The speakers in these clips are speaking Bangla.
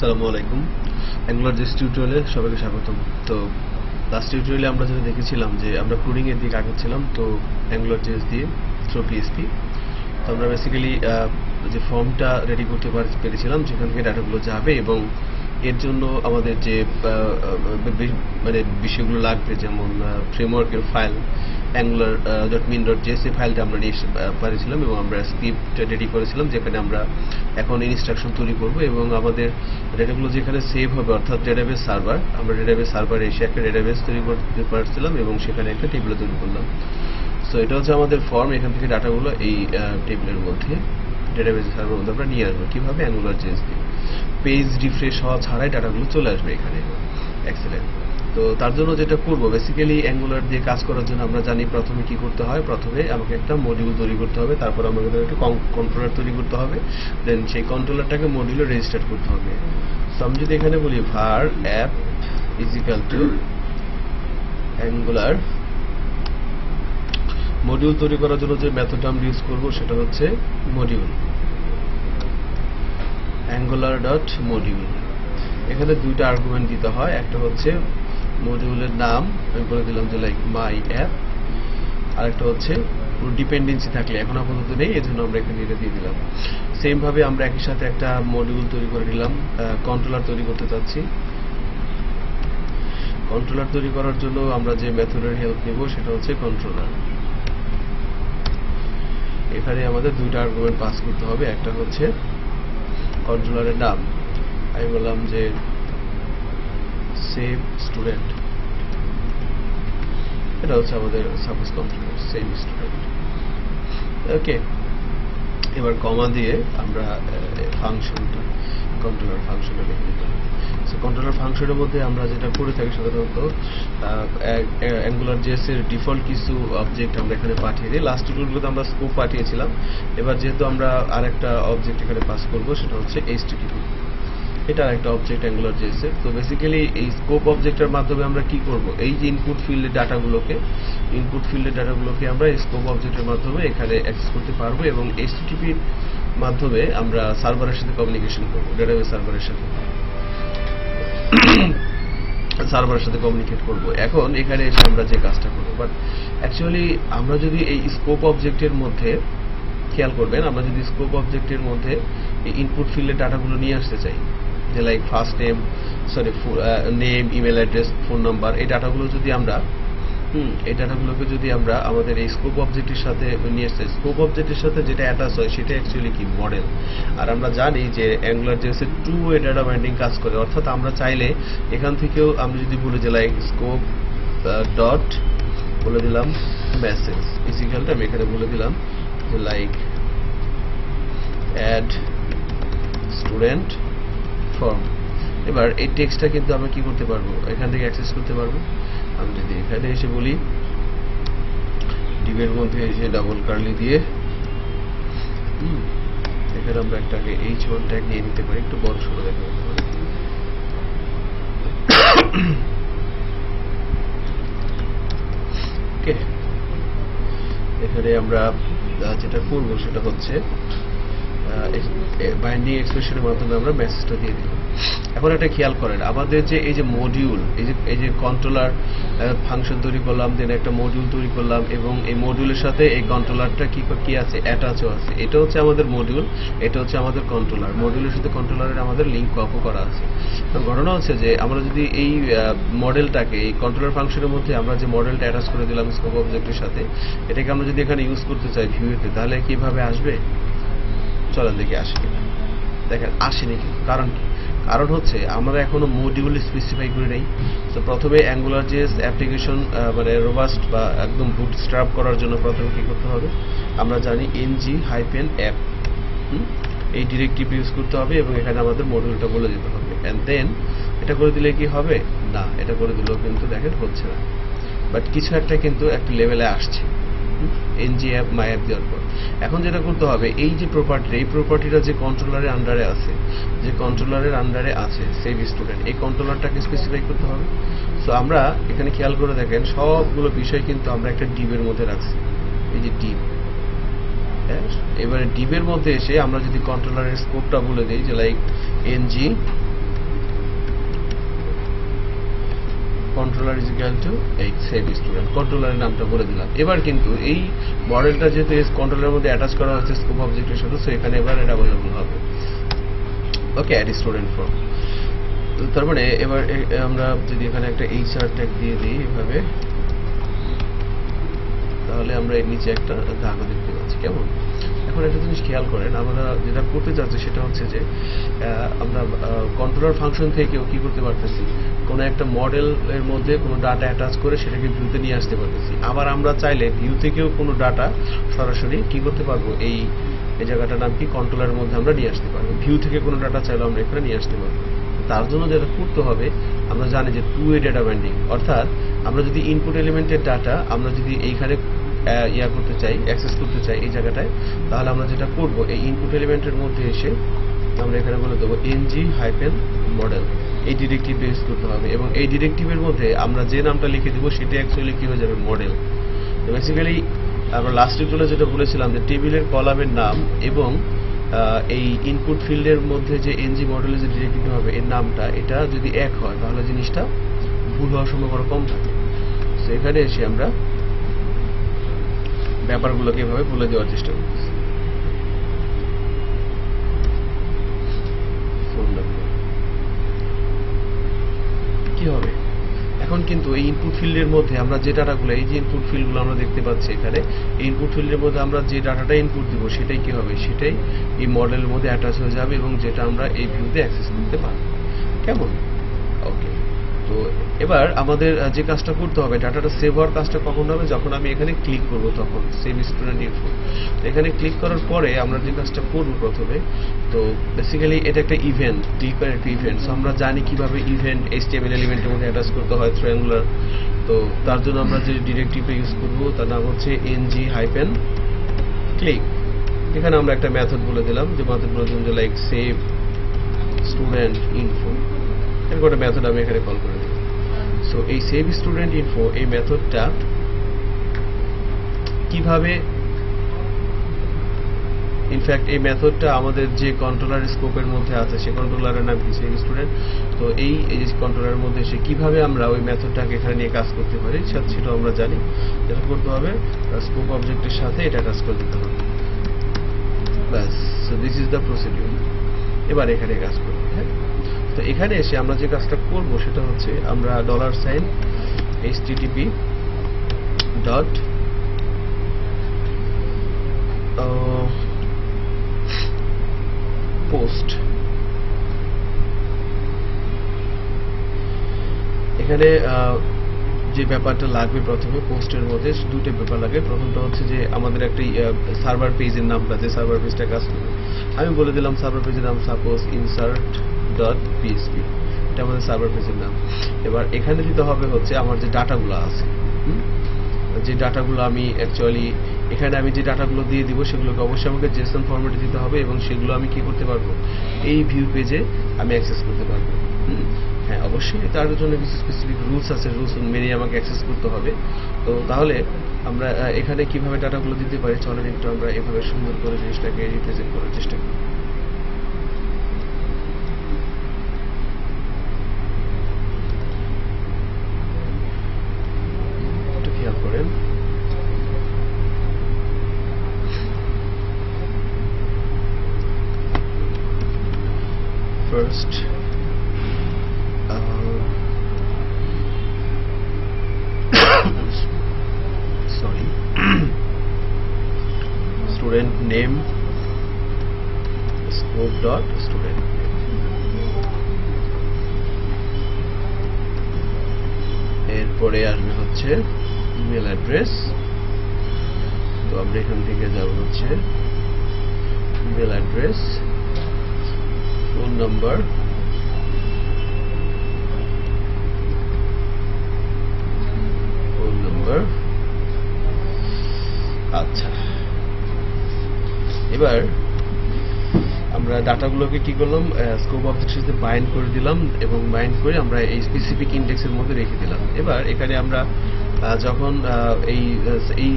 আসসালামু আলাইকুম। অ্যাঙ্গুলার জেস টিউটোরিয়ালে সবাইকে স্বাগতম। তো লাস্ট টিউটোরিয়ালে আমরা যেটা দেখেছিলাম যে আমরা কোডিং এর দিকে আগাচ্ছিলাম, তো অ্যাঙ্গুলার জেস দিয়ে থ্রো পিএসপি তো আমরা বেসিক্যালি যে ফর্মটা রেডি করতে পার- পেরেছিলাম যেখান থেকে ডাটাগুলো যাবে এবং এর জন্য আমাদের যে মানে বিষয়গুলো লাগবে, যেমন ফ্রেমওয়ার্কের file Angular dot min dot JS ফাইলটা আমরা নিয়ে পারেছিলাম এবং আমরা স্ক্রিপ্ট রেডি করেছিলাম, যেখানে আমরা এখন ইনস্ট্রাকশন তৈরি করব এবং আমাদের ডেটাগুলো যেখানে সেভ হবে, অর্থাৎ ডেটাবেস সার্ভার আমরা ডেটাবেস সার্ভারে এসে একটা ডেটাবেস তৈরি করতে পারছিলাম এবং সেখানে একটা টেবিল তৈরি করলাম। সো এটা হচ্ছে আমাদের ফর্ম এখান থেকে ডাটাগুলো এই টেবিলের মধ্যে ডেটাবেস সার্ভার মধ্যে আমরা নিয়ে আসব। কীভাবে? অ্যাঙ্গুলার দিয়ে। পেজ রিফ্রেশ হওয়া ছাড়াই ডাটাগুলো চলে আসবে এখানে। এক্সেলেন্ট তো তার জন্য যেটা করব বেসিক্যালি অ্যাঙ্গুলার দিয়ে কাজ করার জন্য আমরা জানি প্রথমে কি করতে হয়। প্রথমে আমাকে একটা মডিউল তৈরি করতে হবে, তারপর আমাকে একটা কন্ট্রোলার তৈরি করতে হবে দেন সেই কন্ট্রোলারটাকে মডিউলে রেজিস্টার করতে হবে। তো আমি যদি এখানে বলি var app equal to Angular module তৈরি করার জন্য যে মেথডটা আমরা ইউজ করব, সেটা হচ্ছে মডিউল অ্যাঙ্গুলার ডট মডিউল এখানে দুইটা আর্গুমেন্ট দিতে হয়, একটা হচ্ছে মডিউলের নাম, আমি বলে দিলাম যে লাইক মাই অ্যাপ আরেকটা হচ্ছে ডিপেন্ডেন্সি থাকলে, এখন আপাতত নেই এই জন্য আমরা এখানে দিয়ে দিলাম। সেম ভাবে আমরা একই সাথে একটা মডিউল তৈরি করে নিলাম কন্ট্রোলার তৈরি করতে চাচ্ছি। কন্ট্রোলার তৈরি করার জন্য আমরা যে মেথডের হেল্প নিব, সেটা হচ্ছে কন্ট্রোলার এখানে আমাদের দুইটা আর্গুমেন্ট পাস করতে হবে। একটা হচ্ছে কন্ট্রোলারের নাম। আমি বললাম যে সেভ স্টুডেন্ট এটা হচ্ছে আমাদের suppose controller save student okay এবার কমা দিয়ে আমরা ফাংশনটা কন্ট্রোলার ফাংশনটা লিখে দিতে হবে। সো কন্ট্রোলার ফাংশনের মধ্যে আমরা যেটা করে থাকি সাধারণত অ্যাঙ্গুলার জেএস এর ডিফল্ট কিছু অবজেক্ট আমরা এখানে পাঠিয়ে দিই। লাস্ট টিউটোরিয়ালগুলোতে আমরা স্কোপ পাঠিয়েছিলাম। এবার যেহেতু আমরা আরেকটা অবজেক্ট এখানে পাস করব, সেটা হচ্ছে এইচটিটিপি এটা একটা অবজেক্ট অ্যাঙ্গুলার জেএস এর তো বেসিক্যালি এই স্কোপ অবজেক্টের মাধ্যমে আমরা কি করব? এই যে ইনপুট ফিল্ডের ডাটাগুলোকে ইনপুট ফিল্ডের ডাটাগুলোকে আমরা স্কোপ অবজেক্টের মাধ্যমে এখানে অ্যাক্সেস করতে পারব এবং এইচটিটিপির মাধ্যমে আমরা সার্ভারের সাথে কমিউনিকেশন করব ডেটাবেস সার্ভারের সাথে। সার্ভারের সাথে কমিউনিকেট করব। এখন এখানে এসে আমরা যে কাজটা করব বাট অ্যাকচুয়ালি আমরা যদি এই স্কোপ অবজেক্টের মধ্যে, খেয়াল করবেন, আমরা যদি স্কোপ অবজেক্টের মধ্যে ইনপুট ফিল্ডের ডাটাগুলো নিয়ে আসতে চাই যে like first name sorry name email address phone number এই ডাটাগুলো যদি আমরা হুম। এই ডাটাগুলোকে যদি আমরা আমাদের এই স্কোপ অবজেক্টের সাথে নিয়ে আসতে স্কোপ অবজেক্টের সাথে যেটা অ্যাটাচ হয় সেটা অ্যাকচুয়ালি কি? মডেল আর আমরা জানি যে অ্যাঙ্গুলার জেসে টু ওয়ে ডাটা বাইন্ডিং কাজ করে অর্থাৎ আমরা চাইলে এখান থেকেও আমি যদি বলে যে লাইক স্কোপ ডট বলে দিলাম মেসেজ ইসিক্যালটা আমি এখানে বলে দিলাম যে লাইক অ্যাড স্টুডেন্ট ফর্ম এবার এই টেক্সটটা কিন্তু আমরা কি করতে পারব? এখান থেকে অ্যাক্সেস করতে পারব। আমি যদি এখানে এসে বলি, ডিবের মধ্যে এসে ডাবল কার্লি দিয়ে এখানে আমরা একটা এইচ ওয়ান ট্যাগ নিয়ে নিতে পারি। একটু বড় সড়ো দেখা ওকে এখানে আমরা যেটা করব সেটা হচ্ছে বাইন্ডিং এক্সপ্রেশনের মাধ্যমে আমরা মেসেজটা দিয়ে দিলাম এখন একটা খেয়াল করেন, আমাদের যে এই যে মডিউল এই যে এই যে কন্ট্রোলার ফাংশন তৈরি করলাম দেন একটা মডিউল তৈরি করলাম, এবং এই মডিউলের সাথে এই কন্ট্রোলারটা কি কি আছে অ্যাটাচও আছে। এটা হচ্ছে আমাদের মডিউল এটা হচ্ছে আমাদের কন্ট্রোলার মডিউলের সাথে কন্ট্রোলারের আমাদের লিঙ্ক কপও করা আছে। তো ঘটনা হচ্ছে যে, আমরা যদি এই মডেলটাকে এই কন্ট্রোলার ফাংশনের মধ্যে আমরা যে মডেলটা অ্যাটাচ করে দিলাম স্কোপ অবজেক্টের সাথে, এটাকে আমরা যদি এখানে ইউজ করতে চাই ভিউতে তাহলে কীভাবে আসবে? চলেন দেখি আসে কিনা। দেখেন, আসেনি কিন্তু। কারণ কি? কারণ হচ্ছে, আমরা এখনও মডিউল স্পেসিফাই করে নেই। তো প্রথমে অ্যাঙ্গুলার যে অ্যাপ্লিকেশন মানে রোবাস্ট বা একদম বুট স্ট্রাপ করার জন্য প্রথমে কি করতে হবে? আমরা জানি এনজি হাইপেন অ্যাপ এই ডিরেক্টিভ ইউজ করতে হবে এবং এখানে আমাদের মডিউলটা বলে দিতে হবে। অ্যান্ড দেন এটা করে দিলে কি হবে? না, এটা করে দিলেও কিন্তু দেখেন হচ্ছে না। বাট কিছু একটা কিন্তু একটা লেভেলে আসছে। এনজি অ্যাপ মাই অ্যাপ দেওয়ার পর। এখন যেটা করতে হবে, এই যে প্রপার্টিটা এই প্রপার্টিটা যে কন্ট্রোলারের আন্ডারে আছে, যে কন্ট্রোলারের আন্ডারে আছে সেভ স্টুডেন্ট এই কন্ট্রোলারটাকে স্পেসিফাই করতে হবে। সো আমরা এখানে খেয়াল করে দেখেন, সবগুলো বিষয় কিন্তু আমরা একটা ডিবের মধ্যে রাখছি। এই যে ডিপ এবারে ডিবের মধ্যে এসে আমরা যদি কন্ট্রোলারের স্কোপটা বলে দিই, যে like ng controller is to এই সেভ স্টুডেন্ট কন্ট্রোলারের নামটা বলে দিলাম। এবার কিন্তু এই মডেলটা যেহেতু এই কন্ট্রোলারের মধ্যে অ্যাটাচ করা হচ্ছে স্কোপ অবজেক্টের সাথে সো এখানে এবার এটা অ্যাভেলেবল হবে। ওকে অ্যাড স্টুডেন্ট ফ্রম তার মানে এবার আমরা যদি এখানে একটা এইচআর ট্যাগ দিয়ে দিই এভাবে, তাহলে আমরা এর নিচে একটা দাগও দেখতে পাচ্ছি। কেমন? এখন একটা জিনিস খেয়াল করেন, আমরা যেটা করতে চাচ্ছি সেটা হচ্ছে যে আমরা কন্ট্রোলার ফাংশন থেকেও কি করতে পারতেছি? কোনো একটা মডেলের মধ্যে কোনো ডাটা অ্যাটাচ করে সেটাকে ভিউতে নিয়ে আসতে পারতেছি। আবার আমরা চাইলে ভিউ থেকেও কোনো ডাটা সরাসরি কি করতে পারব? এই এই জায়গাটার নাম কি? কন্ট্রোলারের মধ্যে আমরা নিয়ে আসতে পারব। ভিউ থেকে কোনো ডাটা চাইলে আমরা এখানে নিয়ে আসতে পারব। তার জন্য যেটা করতে হবে, আমরা জানি যে টু ওয়ে ডেটা বাইন্ডিং অর্থাৎ আমরা যদি ইনপুট এলিমেন্টের ডাটা আমরা যদি এইখানে ইয়া করতে চাই অ্যাক্সেস করতে চাই এই জায়গাটায়, তাহলে আমরা যেটা করব, এই ইনপুট এলিমেন্টের মধ্যে এসে আমরা এখানে বলে দেবো এনজি হাইপেন মডেল এই ডিরেক্টিভ ইউজ করতে হবে এবং এই ডিরেক্টিভের মধ্যে আমরা যে নামটা লিখে দেবো সেটা অ্যাকচুয়ালি কি হয়ে যাবে? মডেল তো বেসিক্যালি আমরা লাস্ট টিউটোরিয়ালে যেটা বলেছিলাম যে টেবিলের কলামের নাম এবং এই ইনপুট ফিল্ডের মধ্যে যে এনজি মডেলের যে ডিরেক্টিভ হবে, এর নামটা, এটা যদি এক হয়, তাহলে জিনিসটা ভুল হওয়ার সম্ভাবনা কম থাকে। তো এখানে এসে আমরা ব্যাপারগুলোকে এভাবে বলে দেওয়ার চেষ্টা করছি। এখন কিন্তু এই ইনপুট ফিল্ডের মধ্যে আমরা যে ডাটাগুলো এই যে ইনপুট ফিল্ডগুলো আমরা দেখতে পাচ্ছি এখানে, এই ইনপুট ফিল্ডের মধ্যে আমরা যে ডাটাটা ইনপুট দিব, সেটাই কি হবে? সেটাই এই মডেলের মধ্যে অ্যাটাচ হয়ে যাবে এবং যেটা আমরা এই ভিউতে অ্যাক্সেস করতে পারব। কেমন? ওকে তো এবার আমাদের যে কাজটা করতে হবে, ডাটাটা সেভ হওয়ার কাজটা কখন হবে? যখন আমি এখানে ক্লিক করব তখন সেভ স্টুডেন্ট ইনফো এখানে ক্লিক করার পরে আমরা যে কাজটা করব প্রথমে, তো বেসিক্যালি এটা একটা ইভেন্ট ক্লিক একটা ইভেন্ট আমরা জানি কীভাবে ইভেন্ট এইচটিএমএল এলিমেন্টের মধ্যে অ্যাটাচ করতে হয় ট্রায়াঙ্গুলার তো তার জন্য আমরা যে ডিরেক্টিভটা ইউজ করব, তার নাম হচ্ছে এনজি হাইপেন ক্লিক এখানে আমরা একটা মেথড বলে দিলাম, যে মেথড বলে দিলাম যে লাইক সেভ স্টুডেন্ট ইনফো এরকম একটা মেথড আমি এখানে কল করে সো এই সেভ স্টুডেন্ট ইনফো এই মেথডটা কীভাবে ইনফ্যাক্ট এই মেথডটা আমাদের যে কন্ট্রোলার স্কোপের মধ্যে আছে সেই কন্ট্রোলারের নাম কি? সেভ স্টুডেন্ট তো এই এই কন্ট্রোলারের মধ্যে এসে কীভাবে আমরা ওই মেথডটাকে এখানে নিয়ে কাজ করতে পারি সে- সেটাও আমরা জানি। যেটা করতে হবে স্কোপ অবজেক্টের সাথে এটা কাজ করে দিতে হবে। ব্যাস so this is the procedure এবার এখানে কাজ করব হ্যাঁ? তো এখানে এসে আমরা যে কাজটা করব সেটা হচ্ছে আমরা dollar sign HTTP dot post এখানে আহ, যে ব্যাপারটা লাগবে প্রথমে পোস্টের মধ্যে দুটো ব্যাপার লাগে। প্রথমটা হচ্ছে যে আমাদের একটা সার্ভার পেজের নামটা যে সার্ভার পেজটা কাজ করবে। আমি বলে দিলাম সার্ভার পেজের নাম সাপোজ ইনসার্ট ডট পিএসপি এটা আমাদের সার্ভার পেজের নাম। এবার এখানে দিতে হবে হচ্ছে আমার যে ডাটাগুলো আছে? যে ডাটাগুলো আমি অ্যাকচুয়ালি এখানে আমি যে ডাটাগুলো দিয়ে দিব, সেগুলোকে অবশ্যই আমাকে জেসন ফরম্যাটে দিতে হবে এবং সেগুলো আমি কি করতে পারব? এই ভিউ পেজে আমি অ্যাক্সেস করতে পারব? হ্যাঁ অবশ্যই তার জন্য কিছু স্পেসিফিক রুলস আছে রুলস মেনে আমাকে অ্যাক্সেস করতে হবে। তো তাহলে আমরা এখানে কীভাবে ডাটাগুলো দিতে পারি? চলেন একটু আমরা এভাবে সুন্দর করে জিনিসটাকে রিপ্রেজেন্ট করার চেষ্টা করি। Scope dot student এরপরে আসবে হচ্ছে ইমেল অ্যাড্রেস তো আমরা এখান থেকে যাব হচ্ছে email address phone number phone number আচ্ছা। এবার আমরা ডাটাগুলোকে কি করলাম স্কোপ অবজেক্টের সাথে বাইন্ড করে দিলাম এবং বাইন্ড করে আমরা এই স্পেসিফিক ইন্ডেক্সের মধ্যে রেখে দিলাম। এবার এখানে আমরা যখন এই এই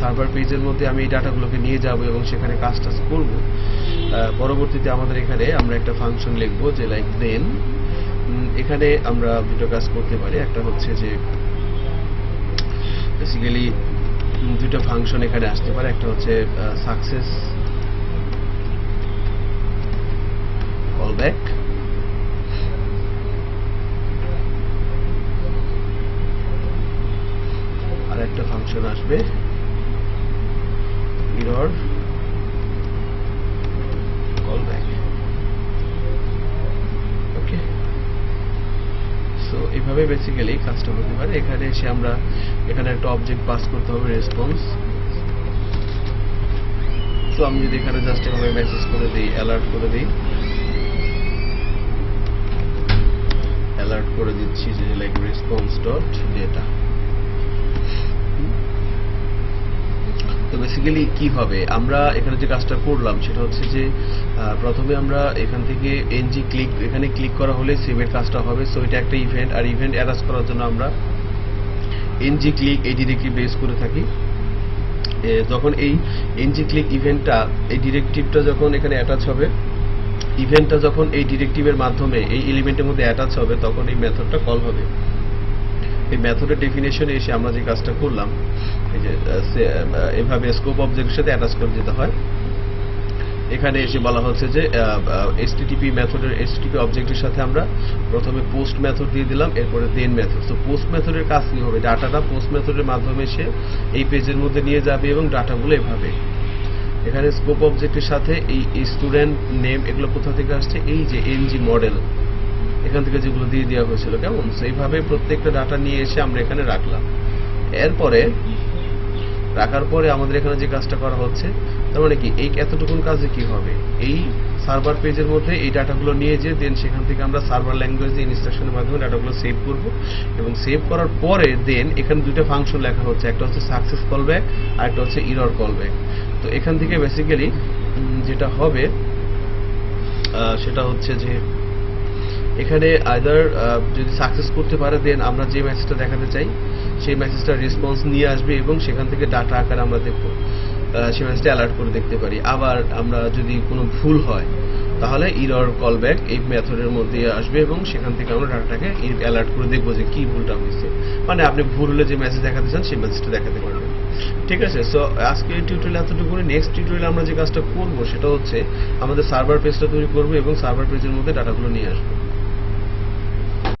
সার্ভার পেজের মধ্যে আমি এই ডাটাগুলোকে নিয়ে যাব এবং সেখানে কাজ টাজ করব পরবর্তীতে আমাদের এখানে আমরা একটা ফাংশন লিখব যে লাইক দেন এখানে আমরা দুটো কাজ করতে পারি। একটা হচ্ছে যে বেসিক্যালি দুটো ফাংশন এখানে আসতে পারে। একটা হচ্ছে সাকসেস কল ব্যাক আর একটা ফাংশন আসবে। Error call back okay so এইভাবে বেসিক্যালি কাজটা হতে পারে। এখানে এসে আমরা, এখানে একটা অবজেক্ট পাস করতে হবে রেসপন্স তো আমি যদি এখানে জাস্ট এভাবে মেসেজ করে দিই অ্যালার্ট করে দিই অ্যালার্ট করে দিচ্ছি যে লাইক রেসপন্স ডট ডেটা তো বেসিক্যালি কি হবে? আমরা এখানে যে কাজটা করলাম, সেটা হচ্ছে যে প্রথমে আমরা এখান থেকে এনজি ক্লিক এখানে ক্লিক করা হলে সেভের কাজটা হবে। সো এটা একটা ইভেন্ট আর ইভেন্ট অ্যারাস করার জন্য আমরা এনজি ক্লিক এই ডিরেক্টরি বেস করে থাকি। যখন এই এনজি ক্লিক ইভেন্টটা এই ডিরেক্টিভটা যখন এখানে অ্যাটাচ হবে ইভেন্টটা যখন এই ডিরেক্টিভের মাধ্যমে, এই এলিমেন্টের মধ্যে অ্যাটাচ হবে, তখন এই মেথডটা কল হবে। এই মেথডের ডেফিনেশনে এসে আমরা যে কাজটা করলাম, এই যে সে- এভাবে স্কোপ অবজেক্টের সাথে অ্যাটাচ করে দিতে হয়। এখানে এসে বলা হচ্ছে যে এসটিটিপি মেথডের এসটিটিপি অবজেক্টের সাথে আমরা প্রথমে পোস্ট মেথড দিয়ে দিলাম, এরপরে দেন মেথড তো পোস্ট মেথডের কাজ কি হবে? ডাটাটা পোস্ট মেথডের মাধ্যমে এসে এই পেজের মধ্যে নিয়ে যাবে এবং ডাটাগুলো এভাবে। এখানে স্কোপ অবজেক্টের সাথে এই স্টুডেন্ট নেম এগুলো কোথা থেকে আসছে? এই যে এনজি মডেল এখান থেকে যেগুলো দিয়ে দেওয়া হয়েছিল, কেমন? সেইভাবে প্রত্যেকটা ডাটা নিয়ে এসে আমরা এখানে রাখলাম। এরপরে, রাখার পরে আমাদের এখানে যে কাজটা করা হচ্ছে, তার মানে কি? এই এতটুকুন কাজে কি হবে? এই সার্ভার পেজের মধ্যে এই ডাটাগুলো নিয়ে যে দেন সেখান থেকে আমরা সার্ভার ল্যাঙ্গুয়েজে ইনস্ট্রাকশনের মাধ্যমে ডাটাগুলো সেভ করব। এবং সেভ করার পরে দেন এখানে দুটো ফাংশন লেখা হচ্ছে। একটা হচ্ছে সাকসেস কলব্যাক আর একটা হচ্ছে ইরর কলব্যাক তো এখান থেকে বেসিক্যালি যেটা হবে সেটা হচ্ছে যে এখানে আইদার যদি সাকসেস করতে পারে দেন আমরা যে মেসেজটা দেখাতে চাই, সেই মেসেজটার রেসপন্স নিয়ে আসবে এবং সেখান থেকে ডাটা আকারে আমরা দেখব। সেই মেসেজটা অ্যালার্ট করে দেখতে পারি। আবার আমরা যদি কোনো ভুল হয়, তাহলে ইরর কলব্যাক এই মেথডের মধ্যে আসবে এবং সেখান থেকে আমরা ডাটাটাকে অ্যালার্ট করে দেখব যে কি ভুলটা হয়েছে। মানে আপনি ভুল হলে যে মেসেজ দেখাতে চান, সেই মেসেজটা দেখাতে পারবেন। ঠিক আছে সো আজকের টিউটোরিয়াল এতটুকু নেক্সট টিউটোরিয়াল আমরা যে কাজটা করব সেটা হচ্ছে আমাদের সার্ভার পেজটা তৈরি করব এবং সার্ভার পেজের মধ্যে ডাটাগুলো নিয়ে আসব।